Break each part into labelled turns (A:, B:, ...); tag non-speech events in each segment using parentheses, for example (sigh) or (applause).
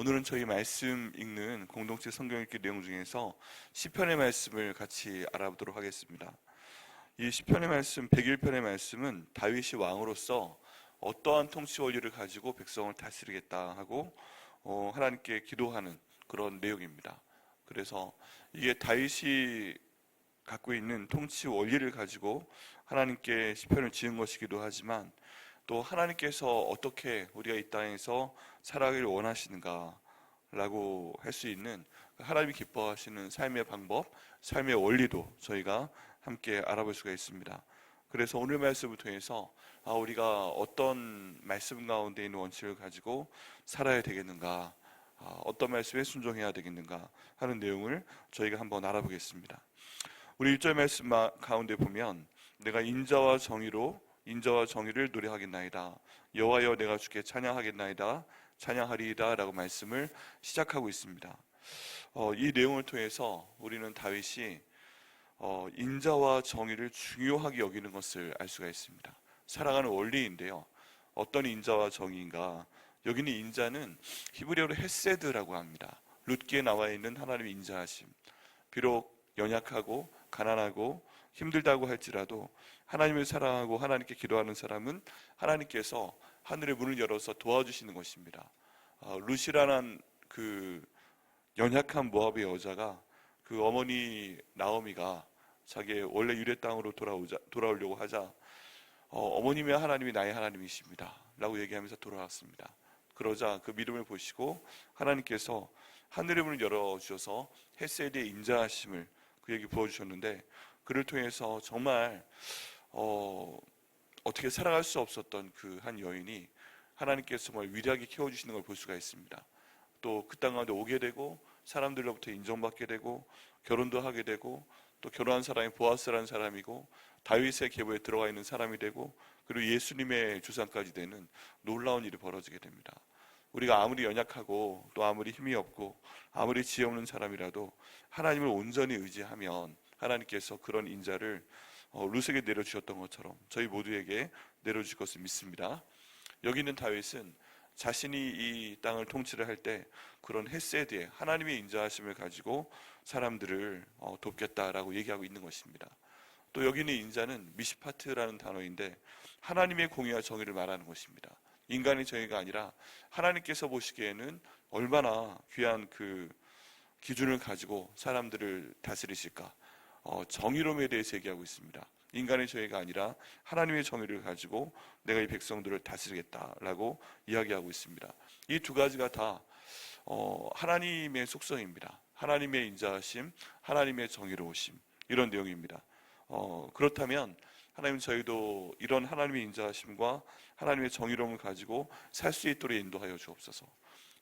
A: 오늘은 저희 말씀 읽는 공동체 성경 읽기 내용 중에서 시편의 말씀을 같이 알아보도록 하겠습니다. 이 시편의 말씀 101편의 말씀은 다윗이 왕으로서 어떠한 통치 원리를 가지고 백성을 다스리겠다 하고 어, 하나님께 기도하는 그런 내용입니다. 그래서 이게 다윗이 갖고 있는 통치 원리를 가지고 하나님께 시편을 지은 것이기도 하지만 또 하나님께서 어떻게 우리가 이 땅에서 살아가기를 원하시는가라고 할 수 있는 하나님이 기뻐하시는 삶의 방법, 삶의 원리도 저희가 함께 알아볼 수가 있습니다. 그래서 오늘 말씀을 통해서 아, 우리가 어떤 말씀 가운데 있는 원칙을 가지고 살아야 되겠는가, 아, 어떤 말씀에 순종해야 되겠는가 하는 내용을 저희가 한번 알아보겠습니다. 우리 1절 말씀 가운데 보면 내가 인자와 정의로 인자와 정의를 노래하겠나이다. 여호와여 내가 주께 찬양하겠나이다. 찬양하리이다라고 말씀을 시작하고 있습니다. 어, 이 내용을 통해서 우리는 다윗이 어, 인자와 정의를 중요하게 여기는 것을 알 수가 있습니다. 살아가는 원리인데요. 어떤 인자와 정의인가? 여기는 인자는 히브리어로 헤세드라고 합니다. 룻기에 나와 있는 하나님의 인자하심. 비록 연약하고 가난하고 힘들다고 할지라도 하나님을 사랑하고 하나님께 기도하는 사람은 하나님께서 하늘의 문을 열어서 도와주시는 것입니다. 어, 루시라는 그 연약한 모압의 여자가 그 어머니 나오미가 자기의 원래 유래 땅으로 돌아오자 돌아오려고 하자 어, 머님의 하나님이 나의 하나님이십니다라고 얘기하면서 돌아왔습니다. 그러자 그 믿음을 보시고 하나님께서 하늘의 문을 열어 주셔서 헤세드의 인자하심을 그에게 부어 주셨는데 그를 통해서 정말 어, 어떻게 살아갈 수 없었던 그 한 여인이 하나님께서 정말 위대하게 키워주시는 걸 볼 수가 있습니다. 또 그 땅 가운데 오게 되고 사람들로부터 인정받게 되고 결혼도 하게 되고 또 결혼한 사람이 보아스라는 사람이고 다윗의 계보에 들어가 있는 사람이 되고 그리고 예수님의 주상까지 되는 놀라운 일이 벌어지게 됩니다. 우리가 아무리 연약하고 또 아무리 힘이 없고 아무리 지혜 없는 사람이라도 하나님을 온전히 의지하면 하나님께서 그런 인자를 어, 루스에게 내려주셨던 것처럼 저희 모두에게 내려주실 것을 믿습니다. 여기 있는 다윗은 자신이 이 땅을 통치를 할 때 그런 헤세드에 하나님의 인자하심을 가지고 사람들을 어, 돕겠다라고 얘기하고 있는 것입니다. 또 여기 있는 인자는 미시파트라는 단어인데 하나님의 공의와 정의를 말하는 것입니다. 인간의 정의가 아니라 하나님께서 보시기에는 얼마나 귀한 그 기준을 가지고 사람들을 다스리실까 어, 정의로움에 대해서 얘기하고 있습니다. 인간의 정의가 아니라 하나님의 정의를 가지고 내가 이 백성들을 다스리겠다라고 이야기하고 있습니다. 이 두 가지가 다 어, 하나님의 속성입니다. 하나님의 인자하심, 하나님의 정의로우심 이런 내용입니다. 어, 그렇다면 하나님 저희도 이런 하나님의 인자하심과 하나님의 정의로움을 가지고 살 수 있도록 인도하여 주옵소서.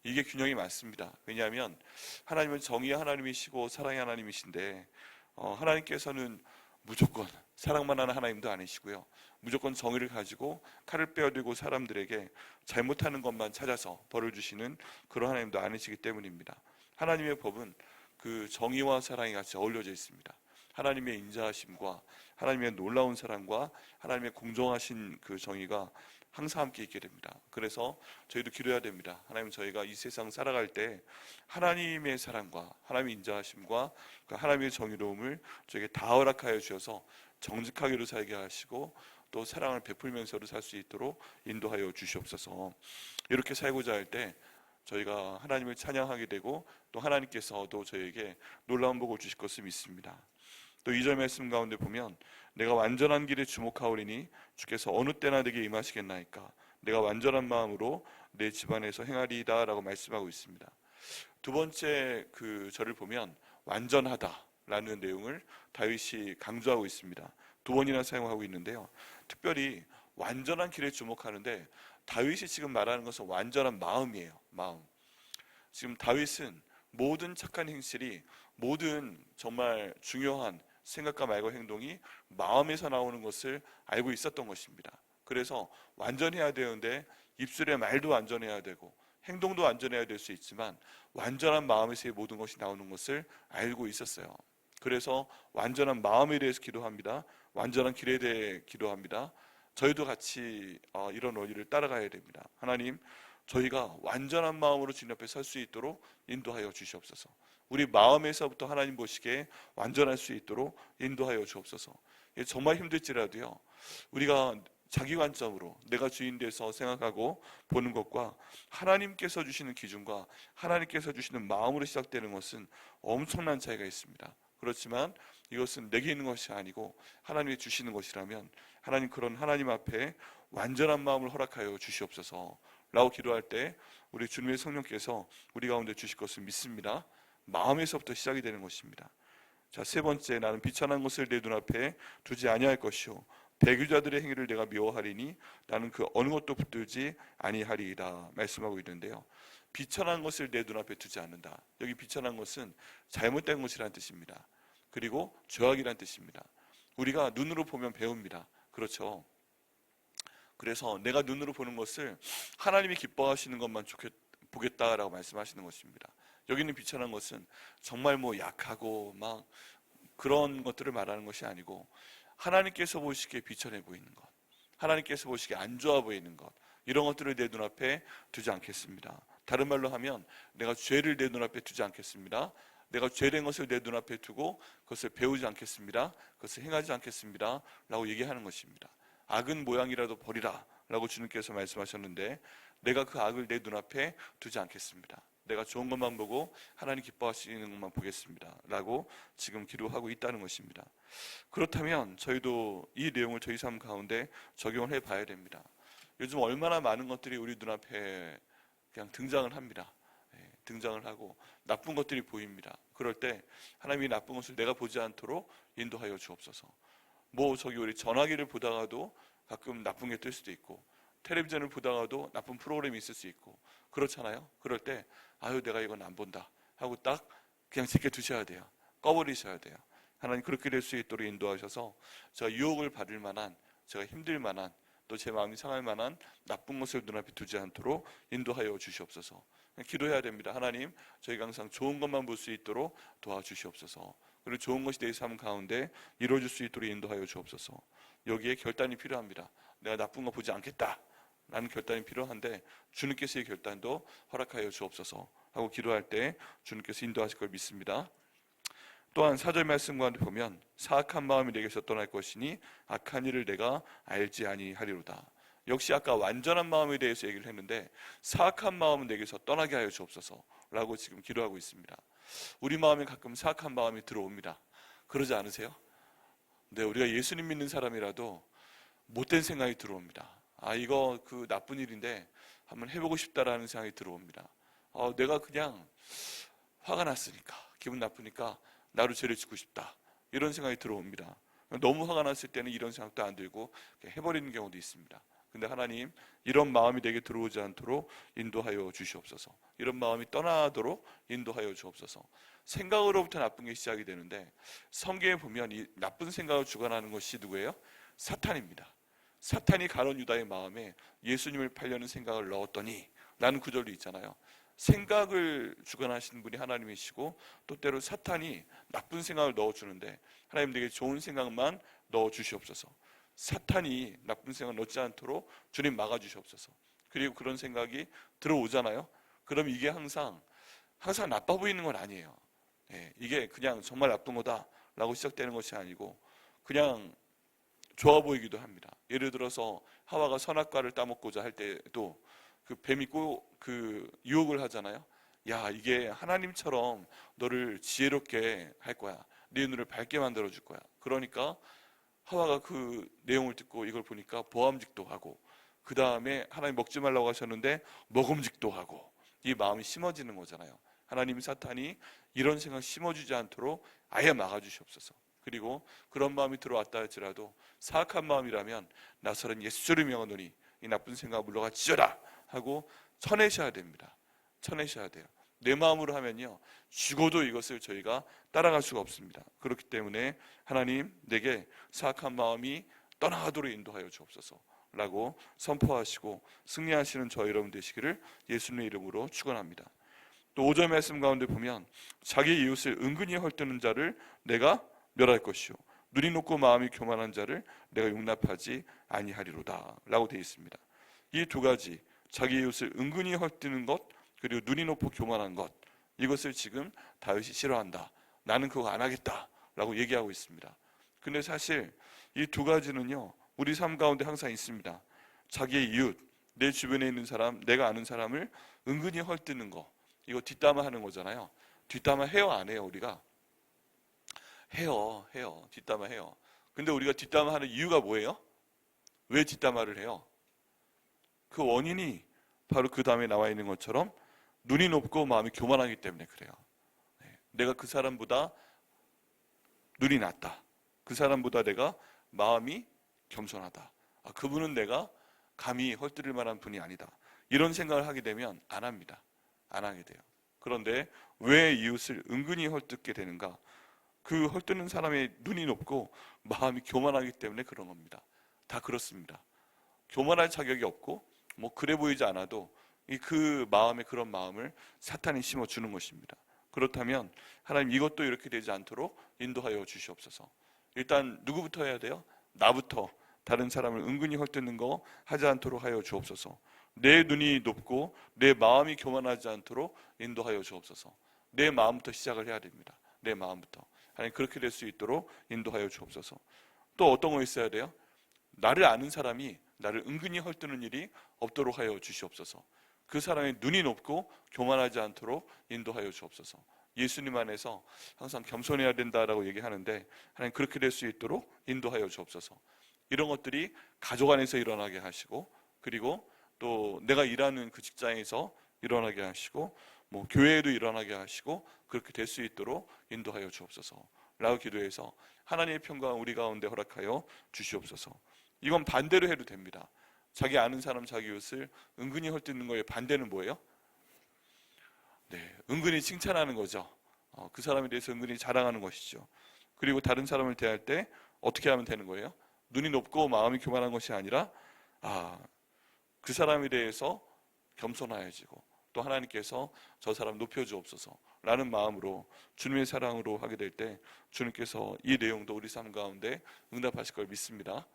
A: 이게 균형이 맞습니다. 왜냐하면 하나님은 정의의 하나님이시고 사랑의 하나님이신데 어, 하나님께서는 무조건 사랑만 하는 하나님도 아니시고요. 무조건 정의를 가지고 칼을 빼어들고 사람들에게 잘못하는 것만 찾아서 벌을 주시는 그런 하나님도 아니시기 때문입니다. 하나님의 법은 그 정의와 사랑이 같이 어울려져 있습니다. 하나님의 인자하심과 하나님의 놀라운 사랑과 하나님의 공정하신 그 정의가 항상 함께 있게 됩니다. 그래서 저희도 기도해야 됩니다. 하나님 저희가 이 세상 살아갈 때 하나님의 사랑과 하나님의 인자하심과 그 하나님의 정의로움을 저에게 다 허락하여 주셔서 정직하게로 살게 하시고 또 사랑을 베풀면서도 살 수 있도록 인도하여 주시옵소서. 이렇게 살고자 할 때 저희가 하나님을 찬양하게 되고 또 하나님께서도 저에게 놀라운 복을 주실 것을 믿습니다. 또 2절 말씀 가운데 보면 내가 완전한 길에 주목하오리니 주께서 어느 때나 내게 임하시겠나이까 내가 완전한 마음으로 내 집안에서 행하리이다라고 말씀하고 있습니다. 두 번째 그 절을 보면 완전하다라는 내용을 다윗이 강조하고 있습니다. 두 번이나 사용하고 있는데요. 특별히 완전한 길에 주목하는데 다윗이 지금 말하는 것은 완전한 마음이에요. 마음. 지금 다윗은 모든 착한 행실이 모든 정말 중요한 생각과 말과 행동이 마음에서 나오는 것을 알고 있었던 것입니다. 그래서 완전해야 되는데 입술의 말도 완전해야 되고 행동도 완전해야 될 수 있지만 완전한 마음에서의 모든 것이 나오는 것을 알고 있었어요. 그래서 완전한 마음에 대해서 기도합니다. 완전한 길에 대해 기도합니다. 저희도 같이 어, 이런 원리를 따라가야 됩니다. 하나님, 저희가 완전한 마음으로 주님 앞에 설 수 있도록 인도하여 주시옵소서. 우리 마음에서부터 하나님 보시기에 완전할 수 있도록 인도하여 주옵소서. 정말 힘들지라도요. 우리가 자기 관점으로 내가 주인 돼서 생각하고 보는 것과 하나님께서 주시는 기준과 하나님께서 주시는 마음으로 시작되는 것은 엄청난 차이가 있습니다. 그렇지만 이것은 내게 있는 것이 아니고 하나님이 주시는 것이라면 하나님 그런 하나님 앞에 완전한 마음을 허락하여 주시옵소서. 라고 기도할 때 우리 주님의 성령께서 우리 가운데 주실 것을 믿습니다. 마음에서부터 시작이 되는 것입니다. 자, 세 번째 나는 비천한 것을 내 눈앞에 두지 아니할 것이요 배교자들의 행위를 내가 미워하리니 나는 그 어느 것도 붙들지 아니하리이다 말씀하고 있는데요. 비천한 것을 내 눈앞에 두지 않는다. 여기 비천한 것은 잘못된 것이라는 뜻입니다. 그리고 죄악이라는 뜻입니다. 우리가 눈으로 보면 배웁니다. 그렇죠. 그래서 내가 눈으로 보는 것을 하나님이 기뻐하시는 것만 좋겠, 보겠다라고 말씀하시는 것입니다. 여기는 비천한 것은 정말 뭐 약하고 막 그런 것들을 말하는 것이 아니고 하나님께서 보시기에 비천해 보이는 것, 하나님께서 보시기에 안 좋아 보이는 것, 이런 것들을 내 눈앞에 두지 않겠습니다. 다른 말로 하면 내가 죄를 내 눈앞에 두지 않겠습니다. 내가 죄된 것을 내 눈앞에 두고 그것을 배우지 않겠습니다. 그것을 행하지 않겠습니다. 라고 얘기하는 것입니다. 악은 모양이라도 버리라 라고 주님께서 말씀하셨는데 내가 그 악을 내 눈앞에 두지 않겠습니다. 내가 좋은 것만 보고 하나님 기뻐하시는 것만 보겠습니다. 라고 지금 기도하고 있다는 것입니다. 그렇다면 저희도 이 내용을 저희 삶 가운데 적용을 해 봐야 됩니다. 요즘 얼마나 많은 것들이 우리 눈앞에 그냥 등장을 합니다. 예, 등장을 하고 나쁜 것들이 보입니다. 그럴 때 하나님이 나쁜 것을 내가 보지 않도록 인도하여 주옵소서. 뭐 저기 우리 전화기를 보다가도 가끔 나쁜 게 뜰 수도 있고 텔레비전을 보다가도 나쁜 프로그램이 있을 수 있고 그렇잖아요. 그럴 때 아유 내가 이건 안 본다 하고 딱 그냥 지켜 두셔야 돼요. 꺼버리셔야 돼요. 하나님 그렇게 될 수 있도록 인도하셔서 제가 유혹을 받을 만한 제가 힘들 만한 또 제 마음이 상할 만한 나쁜 것을 눈앞에 두지 않도록 인도하여 주시옵소서. 기도해야 됩니다. 하나님, 저희가 항상 좋은 것만 볼 수 있도록 도와주시옵소서. 그리고 좋은 것이 내 삶 가운데 이루어질 수 있도록 인도하여 주옵소서. 여기에 결단이 필요합니다. 내가 나쁜 거 보지 않겠다. 라는 결단이 필요한데 주님께서의 결단도 허락하여 주옵소서 하고 기도할 때 주님께서 인도하실 걸 믿습니다. 또한 사절 말씀 가운데 보면 사악한 마음이 내게서 떠날 것이니 악한 일을 내가 알지 아니하리로다. 역시 아까 완전한 마음에 대해서 얘기를 했는데 사악한 마음은 내게서 떠나게 하여 주옵소서라고 지금 기도하고 있습니다. 우리 마음에 가끔 사악한 마음이 들어옵니다. 그러지 않으세요? 네, 우리가 예수님 믿는 사람이라도 못된 생각이 들어옵니다. 아, 이거 그 나쁜 일인데 한번 해보고 싶다라는 생각이 들어옵니다. 어, 내가 그냥 화가 났으니까, 기분 나쁘니까 나로 죄를 짓고 싶다. 이런 생각이 들어옵니다. 너무 화가 났을 때는 이런 생각도 안 들고 해버리는 경우도 있습니다. 근데 하나님 이런 마음이 내게 들어오지 않도록 인도하여 주시옵소서. 이런 마음이 떠나도록 인도하여 주옵소서. 생각으로부터 나쁜 게 시작이 되는데 성경에 보면 이 나쁜 생각을 주관하는 것이 누구예요? 사탄입니다. 사탄이 가론 유다의 마음에 예수님을 팔려는 생각을 넣었더니 라는 구절도 있잖아요. 생각을 주관하시는 분이 하나님이시고 또 때로 사탄이 나쁜 생각을 넣어주는데 하나님 내게 좋은 생각만 넣어주시옵소서 사탄이 나쁜 생각 넣지 않도록 주님 막아주시옵소서 그리고 그런 생각이 들어오잖아요 그럼 이게 항상 항상 나빠 보이는 건 아니에요 예, 이게 그냥 정말 나쁜 거다라고 시작되는 것이 아니고 그냥 좋아 보이기도 합니다 예를 들어서 하와가 선악과를 따먹고자 할 때도 그 뱀이 꼭그 유혹을 하잖아요. 야, 이게 하나님처럼 너를 지혜롭게 할 거야. 네 눈을 밝게 만들어 줄 거야. 그러니까 하와가 그 내용을 듣고 이걸 보니까 보암직도 하고 그 다음에 하나님 먹지 말라고 하셨는데 먹음직도 하고 이 마음이 심어지는 거잖아요. 하나님 사탄이 이런 생각 심어주지 않도록 아예 막아주시옵소서. 그리고 그런 마음이 들어왔다 할지라도 사악한 마음이라면 나서는 예수를 명하노니 이 나쁜 생각 물러가 지어라 하고 쳐내셔야 됩니다. 쳐내셔야 돼요. 내 마음으로 하면요. 죽어도 이것을 저희가 따라갈 수가 없습니다. 그렇기 때문에 하나님 내게 사악한 마음이 떠나가도록 인도하여 주옵소서. 라고 선포하시고 승리하시는 저 여러분 되시기를 예수님의 이름으로 축원합니다. 또 5절 말씀 가운데 보면 자기 이웃을 은근히 헐뜯는 자를 내가 멸할 것이요 눈이 높고 마음이 교만한 자를 내가 용납하지 아니하리로다 라고 되어 있습니다. 이 두 가지 자기 이웃을 은근히 헐뜯는 것 그리고 눈이 높고 교만한 것 이것을 지금 다윗이 싫어한다. 나는 그거 안 하겠다라고 얘기하고 있습니다. 근데 사실 이 두 가지는요 우리 삶 가운데 항상 있습니다. 자기의 이웃, 내 주변에 있는 사람, 내가 아는 사람을 은근히 헐뜯는 거 이거 뒷담화하는 거잖아요. 뒷담화 해요 안 해요 우리가? 해요 해요 뒷담화 해요. 근데 우리가 뒷담화하는 이유가 뭐예요? 왜 뒷담화를 해요? 그 원인이 바로 그 다음에 나와 있는 것처럼 눈이 높고 마음이 교만하기 때문에 그래요. 네. 내가 그 사람보다 눈이 낮다. 그 사람보다 내가 마음이 겸손하다. 아, 그분은 내가 감히 헐뜯을 만한 분이 아니다. 이런 생각을 하게 되면 안 합니다. 안 하게 돼요. 그런데 왜 이웃을 은근히 헐뜯게 되는가? 그 헐뜯는 사람의 눈이 높고 마음이 교만하기 때문에 그런 겁니다. 다 그렇습니다. 교만할 자격이 없고 뭐 그래 보이지 않아도 이 그 마음에 그런 마음을 사탄이 심어 주는 것입니다. 그렇다면 하나님 이것도 이렇게 되지 않도록 인도하여 주시옵소서. 일단 누구부터 해야 돼요? 나부터 다른 사람을 은근히 헐뜯는 거 하지 않도록 하여 주옵소서. 내 눈이 높고 내 마음이 교만하지 않도록 인도하여 주옵소서. 내 마음부터 시작을 해야 됩니다. 내 마음부터. 하나님 그렇게 될 수 있도록 인도하여 주옵소서. 또 어떤 거 있어야 돼요? 나를 아는 사람이 나를 은근히 헐뜯는 일이 없도록 하여 주시옵소서. 그 사람의 눈이 높고 교만하지 않도록 인도하여 주옵소서. 예수님 안에서 항상 겸손해야 된다라고 얘기하는데 하나님 그렇게 될 수 있도록 인도하여 주옵소서. 이런 것들이 가족 안에서 일어나게 하시고 그리고 또 내가 일하는 그 직장에서 일어나게 하시고 뭐 교회에도 일어나게 하시고 그렇게 될 수 있도록 인도하여 주옵소서. 라고 기도해서 하나님의 평강 우리 가운데 허락하여 주시옵소서. 이건 반대로 해도 됩니다. 자기 아는 사람 자기 이웃을 은근히 헐뜯는 거에 반대는 뭐예요? 네, 은근히 칭찬하는 거죠. 어, 그 사람에 대해서 은근히 자랑하는 것이죠. 그리고 다른 사람을 대할 때 어떻게 하면 되는 거예요? 눈이 높고 마음이 교만한 것이 아니라 아, 그 사람에 대해서 겸손하여지고 또 하나님께서 저 사람 높여주옵소서 라는 마음으로 주님의 사랑으로 하게 될 때 주님께서 이 내용도 우리 삶 가운데 응답하실 걸 믿습니다.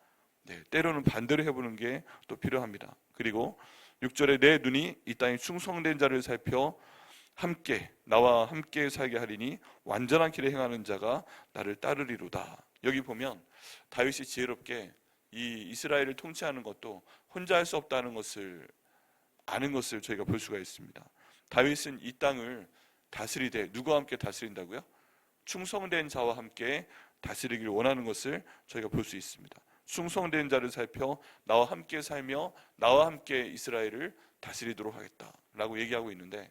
A: 네, 때로는 반대로 해보는 게 또 필요합니다. 그리고 6절에 내 눈이 이 땅에 충성된 자를 살펴 함께 나와 함께 살게 하리니 완전한 길에 행하는 자가 나를 따르리로다. 여기 보면 다윗이 지혜롭게 이 이스라엘을 통치하는 것도 혼자 할 수 없다는 것을 아는 것을 저희가 볼 수가 있습니다. 다윗은 이 땅을 다스리되 누구와 함께 다스린다고요? 충성된 자와 함께 다스리길 원하는 것을 저희가 볼 수 있습니다. 충성된 자를 살펴 나와 함께 살며 나와 함께 이스라엘을 다스리도록 하겠다라고 얘기하고 있는데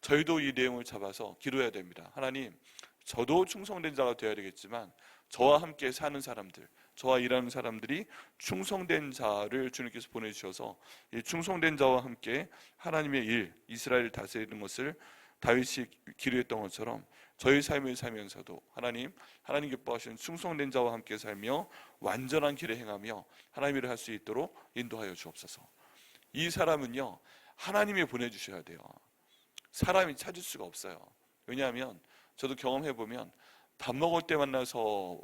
A: 저희도 이 내용을 잡아서 기도해야 됩니다. 하나님, 저도 충성된 자가 되어야 되겠지만 저와 함께 사는 사람들, 저와 일하는 사람들이 충성된 자를 주님께서 보내주셔서 이 충성된 자와 함께 하나님의 일, 이스라엘을 다스리는 것을 다윗이 기도했던 것처럼 저희 삶을 살면서도 하나님, 하나님 기뻐하시는 충성된 자와 함께 살며 완전한 길에 행하며 하나님 일을 할 수 있도록 인도하여 주옵소서. 이 사람은요, 하나님이 보내주셔야 돼요. 사람이 찾을 수가 없어요. 왜냐하면 저도 경험해 보면 밥 먹을 때 만나서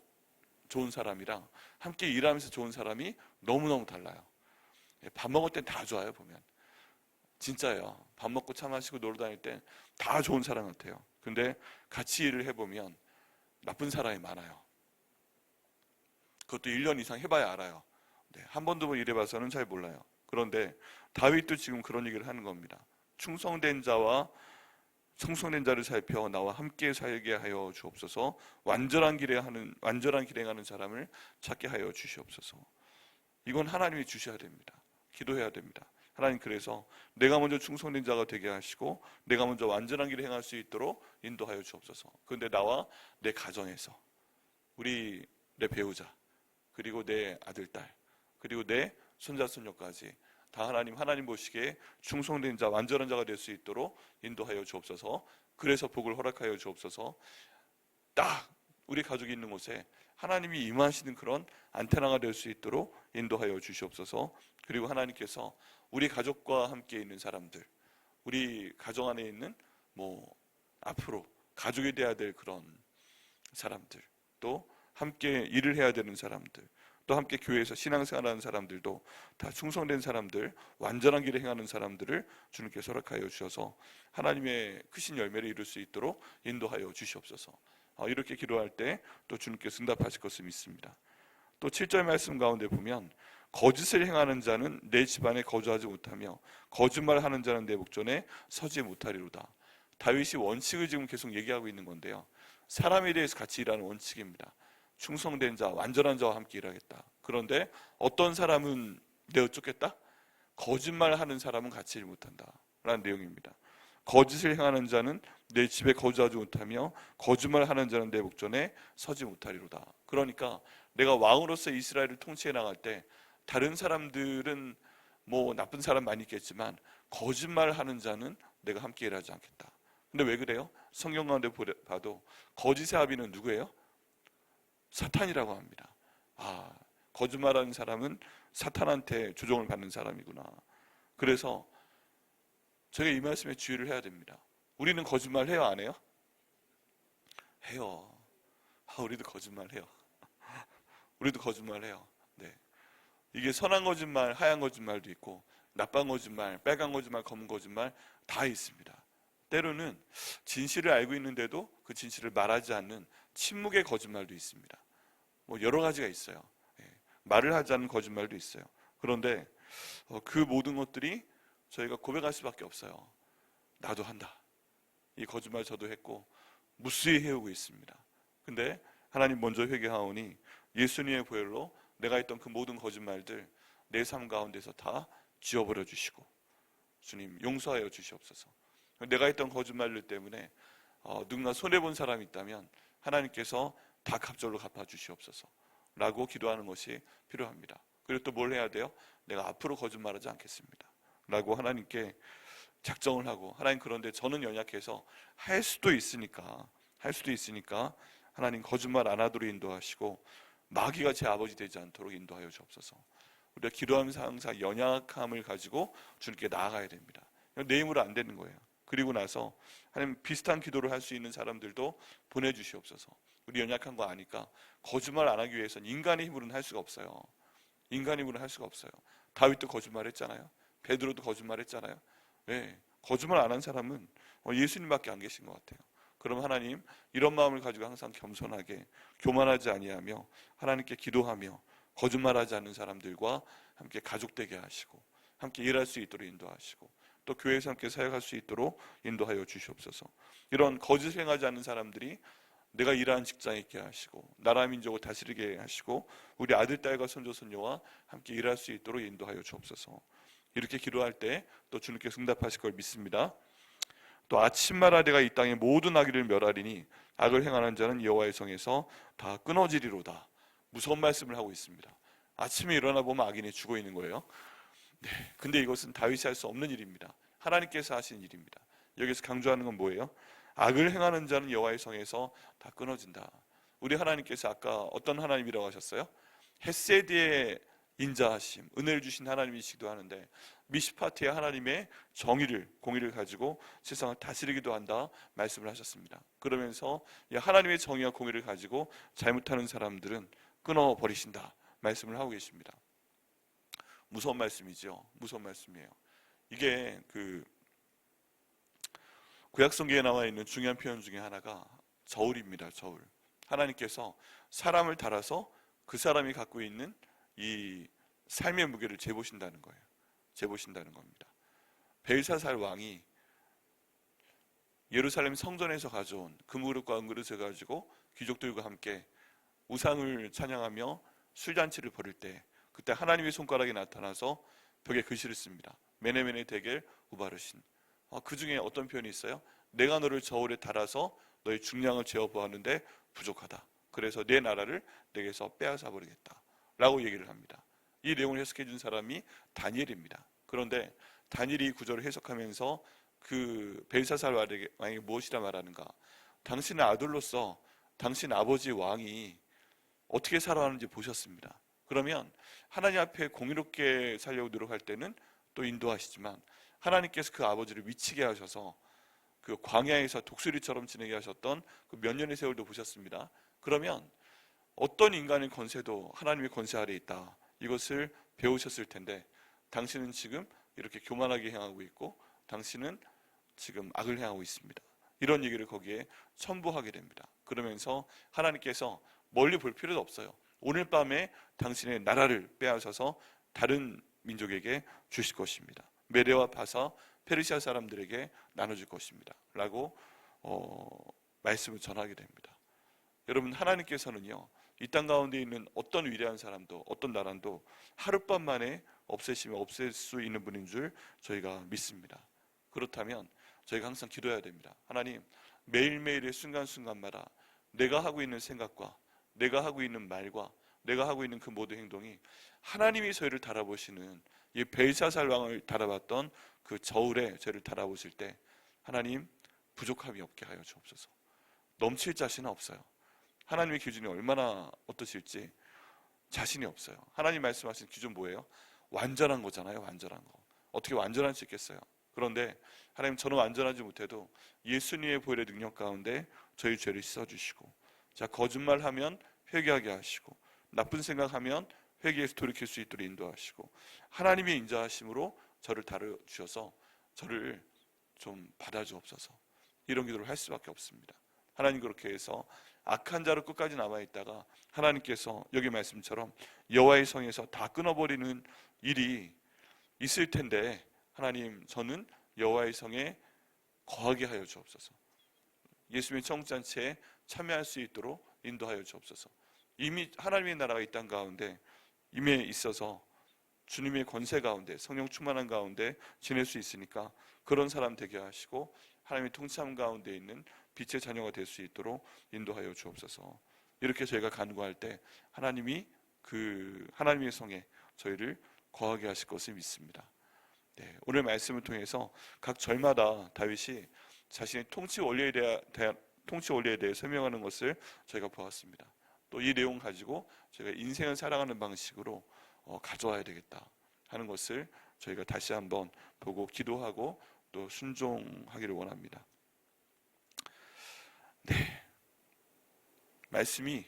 A: 좋은 사람이랑 함께 일하면서 좋은 사람이 너무너무 달라요. 예, 밥 먹을 땐 다 좋아요, 보면. 진짜예요. 밥 먹고 차 마시고 놀러 다닐 땐 다 좋은 사람 같아요. 근데 같이 일을 해보면 나쁜 사람이 많아요. 그것도 1년 이상 해봐야 알아요. 네, 한 번도 일해봐서는 잘 몰라요. 그런데 다윗도 지금 그런 얘기를 하는 겁니다. 충성된 자와 성성된 자를 살펴 나와 함께 살게 하여 주옵소서. 완전한 길에 하는 완전한 길에 가는 사람을 찾게 하여 주시옵소서. 이건 하나님이 주셔야 됩니다. 기도해야 됩니다. 하나님 그래서 내가 먼저 충성된 자가 되게 하시고 내가 먼저 완전한 길을 행할 수 있도록 인도하여 주옵소서. 그런데 나와 내 가정에서 우리 내 배우자 그리고 내 아들 딸 그리고 내 손자 손녀까지 다 하나님 하나님 보시기에 충성된 자 완전한 자가 될 수 있도록 인도하여 주옵소서. 그래서 복을 허락하여 주옵소서. 딱 우리 가족이 있는 곳에 하나님이 임하시는 그런 안테나가 될 수 있도록 인도하여 주시옵소서. 그리고 하나님께서 우리 가족과 함께 있는 사람들, 우리 가정 안에 있는 뭐 앞으로 가족이 돼야 될 그런 사람들, 또 함께 일을 해야 되는 사람들, 또 함께 교회에서 신앙생활하는 사람들도 다 충성된 사람들, 완전한 길에 행하는 사람들을 주님께서 허락하여 주셔서 하나님의 크신 열매를 이룰 수 있도록 인도하여 주시옵소서. 어, 이렇게 기도할 때 또 주님께서 응답하실 것을 믿습니다. 또 7절 말씀 가운데 보면 거짓을 행하는 자는 내 집안에 거주하지 못하며 거짓말하는 자는 내 목전에 서지 못하리로다. 다윗이 원칙을 지금 계속 얘기하고 있는 건데요. 사람에 대해서 같이 일하는 원칙입니다. 충성된 자, 완전한 자와 함께 일하겠다. 그런데 어떤 사람은 내어 쫓겠다? 거짓말하는 사람은 같이 일 못한다. 라는 내용입니다. 거짓을 행하는 자는 내 집에 거주하지 못하며 거짓말하는 자는 내 목전에 서지 못하리로다. 그러니까 내가 왕으로서 이스라엘을 통치해 나갈 때 다른 사람들은 뭐 나쁜 사람 많이 있겠지만 거짓말 하는 자는 내가 함께 일하지 않겠다. 근데 왜 그래요? 성경 가운데 봐도 거짓의 아비는 누구예요? 사탄이라고 합니다. 아, 거짓말하는 사람은 사탄한테 조종을 받는 사람이구나. 그래서 저희가 이 말씀에 주의를 해야 됩니다. 우리는 거짓말 해요, 안 해요? 해요. 아, 우리도 거짓말 해요. (laughs) 우리도 거짓말 해요. 네. 이게 선한 거짓말, 하얀 거짓말도 있고, 나쁜 거짓말, 빨간 거짓말, 검은 거짓말 다 있습니다. 때로는 진실을 알고 있는데도 그 진실을 말하지 않는 침묵의 거짓말도 있습니다. 뭐 여러 가지가 있어요. 예. 말을 하지 않는 거짓말도 있어요. 그런데 어, 그 모든 것들이 저희가 고백할 수밖에 없어요. 나도 한다. 이 거짓말 저도 했고 무수히 해오고 있습니다. 근데 하나님 먼저 회개하오니 예수님의 보혈로 내가 했던 그 모든 거짓말들 내 삶 가운데서 다 지워버려 주시고 주님 용서하여 주시옵소서. 내가 했던 거짓말들 때문에 어, 누군가 손해 본 사람이 있다면 하나님께서 다 갑절로 갚아 주시옵소서라고 기도하는 것이 필요합니다. 그리고 또 뭘 해야 돼요? 내가 앞으로 거짓말하지 않겠습니다. 라고 하나님께 작정을 하고 하나님 그런데 저는 연약해서 할 수도 있으니까 할 수도 있으니까 하나님 거짓말 안 하도록 인도하시고 마귀가 제 아버지 되지 않도록 인도하여 주옵소서. 우리가 기도하면서 항상 연약함을 가지고 주님께 나아가야 됩니다. 내 힘으로 안 되는 거예요. 그리고 나서 하나님 비슷한 기도를 할 수 있는 사람들도 보내주시옵소서. 우리 연약한 거 아니까 거짓말 안 하기 위해서는 인간의 힘으로는 할 수가 없어요. 인간의 힘으로는 할 수가 없어요. 다윗도 거짓말했잖아요. 베드로도 거짓말했잖아요. 왜? 거짓말 안 한 사람은 어, 예수님밖에 안 계신 것 같아요. 그럼 하나님 이런 마음을 가지고 항상 겸손하게 교만하지 아니하며 하나님께 기도하며 거짓말하지 않는 사람들과 함께 가족되게 하시고 함께 일할 수 있도록 인도하시고 또 교회에서 함께 사역할 수 있도록 인도하여 주시옵소서. 이런 거짓 행하지 않는 사람들이 내가 일하는 직장에 있게 하시고 나라 민족을 다스리게 하시고 우리 아들 딸과 손자 손녀와 함께 일할 수 있도록 인도하여 주옵소서. 이렇게 기도할 때 또 주님께서 응답하실 걸 믿습니다. 또 아침마다 내가 이 땅의 모든 악의를 멸하리니 악을 행하는 자는 여호와의 성에서 다 끊어지리로다. 무서운 말씀을 하고 있습니다. 아침에 일어나 보면 악인이 죽어 있는 거예요. 네, 근데 이것은 다윗이 할 수 없는 일입니다. 하나님께서 하신 일입니다. 여기서 강조하는 건 뭐예요? 악을 행하는 자는 여호와의 성에서 다 끊어진다. 우리 하나님께서 아까 어떤 하나님이라고 하셨어요? 헤세드의 인자하심, 은혜를 주신 하나님이시기도 하는데 미시파트의 하나님의 정의를 공의를 가지고 세상을 다스리기도 한다 말씀을 하셨습니다. 그러면서 이 하나님의 정의와 공의를 가지고 잘못하는 사람들은 끊어 버리신다 말씀을 하고 계십니다. 무서운 말씀이죠. 무서운 말씀이에요. 이게 그 구약 성경에 나와 있는 중요한 표현 중에 하나가 저울입니다. 저울. 하나님께서 사람을 달아서 그 사람이 갖고 있는 이 삶의 무게를 재보신다는 거예요. 재보신다는 겁니다. 벨사살 왕이 예루살렘 성전에서 가져온 금그릇과 은그릇을 가지고 귀족들과 함께 우상을 찬양하며 술잔치를 벌일 때 그때 하나님의 손가락이 나타나서 벽에 글씨를 씁니다. 메네메네 대겔 우바르신. 아, 그 중에 어떤 표현이 있어요? 내가 너를 저울에 달아서 너의 중량을 재어 보았는데 부족하다. 그래서 내 나라를 내게서 빼앗아 버리겠다. 라고 얘기를 합니다. 이 내용을 해석해 준 사람이 다니엘입니다. 그런데 다니엘이 이 구절을 해석하면서 그 벨사살 왕이 무엇이라 말하는가? 당신의 아들로서 당신 아버지 왕이 어떻게 살아가는지 보셨습니다. 그러면 하나님 앞에 공의롭게 살려고 노력할 때는 또 인도하시지만 하나님께서 그 아버지를 미치게 하셔서 그 광야에서 독수리처럼 지내게 하셨던 그 몇 년의 세월도 보셨습니다. 그러면 어떤 인간의 권세도 하나님의 권세 아래 있다. 이것을 배우셨을 텐데 당신은 지금 이렇게 교만하게 행하고 있고 당신은 지금 악을 행하고 있습니다. 이런 얘기를 거기에 첨부하게 됩니다. 그러면서 하나님께서 멀리 볼 필요도 없어요. 오늘 밤에 당신의 나라를 빼앗아서 다른 민족에게 주실 것입니다. 메레와 바사 페르시아 사람들에게 나눠줄 것입니다. 라고 어, 말씀을 전하게 됩니다. 여러분 하나님께서는요 이 땅 가운데 있는 어떤 위대한 사람도 어떤 나라도 하룻밤 만에 없애시면 없앨 수 있는 분인 줄 저희가 믿습니다. 그렇다면 저희가 항상 기도해야 됩니다. 하나님 매일매일의 순간순간마다 내가 하고 있는 생각과 내가 하고 있는 말과 내가 하고 있는 그 모든 행동이 하나님이 저희를 달아보시는 이 벨사살 왕을 달아봤던 그 저울에 저희를 달아보실 때 하나님 부족함이 없게 하여 주옵소서. 넘칠 자신은 없어요. 하나님의 기준이 얼마나 어떠실지 자신이 없어요. 하나님 말씀하신 기준 뭐예요? 완전한 거잖아요. 완전한 거. 어떻게 완전할 수 있겠어요? 그런데 하나님 저는 완전하지 못해도 예수님의 보혈의 능력 가운데 저희 죄를 씻어주시고 자 거짓말하면 회개하게 하시고 나쁜 생각하면 회개에서 돌이킬 수 있도록 인도하시고 하나님의 인자하심으로 저를 다뤄 주셔서 저를 좀 받아주옵소서 이런 기도를 할 수밖에 없습니다. 하나님 그렇게 해서 악한 자로 끝까지 남아 있다가 하나님께서 여기 말씀처럼 여호와의 성에서 다 끊어버리는 일이 있을 텐데 하나님 저는 여호와의 성에 거하게 하여 주옵소서. 예수님의 청잔치에 참여할 수 있도록 인도하여 주옵소서. 이미 하나님의 나라가 이 땅 가운데 임해 있어서 주님의 권세 가운데 성령 충만한 가운데 지낼 수 있으니까 그런 사람 되게 하시고 하나님의 통참 가운데 있는 빛의 자녀가 될 수 있도록 인도하여 주옵소서. 이렇게 저희가 간구할 때 하나님이 그 하나님의 성에 저희를 거하게 하실 것을 믿습니다. 네, 오늘 말씀을 통해서 각 절마다 다윗이 자신의 통치 원리에 대해 통치 원리에 대해 설명하는 것을 저희가 보았습니다. 또 이 내용 가지고 저희가 인생을 살아가는 방식으로 어, 가져와야 되겠다 하는 것을 저희가 다시 한번 보고 기도하고 또 순종하기를 원합니다. 네. 말씀이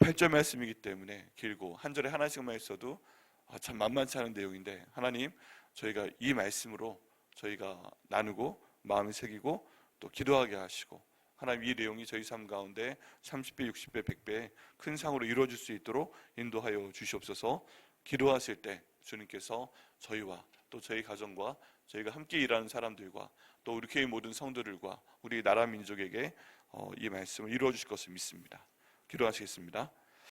A: 8절 말씀이기 때문에 길고 한 절에 하나씩만 있어도 아, 참 만만치 않은 내용인데 하나님 저희가 이 말씀으로 저희가 나누고 마음을 새기고 또 기도하게 하시고 하나님 이 내용이 저희 삶 가운데 30배, 60배, 100배 큰 상으로 이루어질 수 있도록 인도하여 주시옵소서. 기도하실 때 주님께서 저희와 또 저희 가정과 저희가 함께 일하는 사람들과 또 우리 교회 모든 성도들과 우리 나라 민족에게 어, 이 말씀을 이루어 주실 것을 믿습니다. 기도하시겠습니다.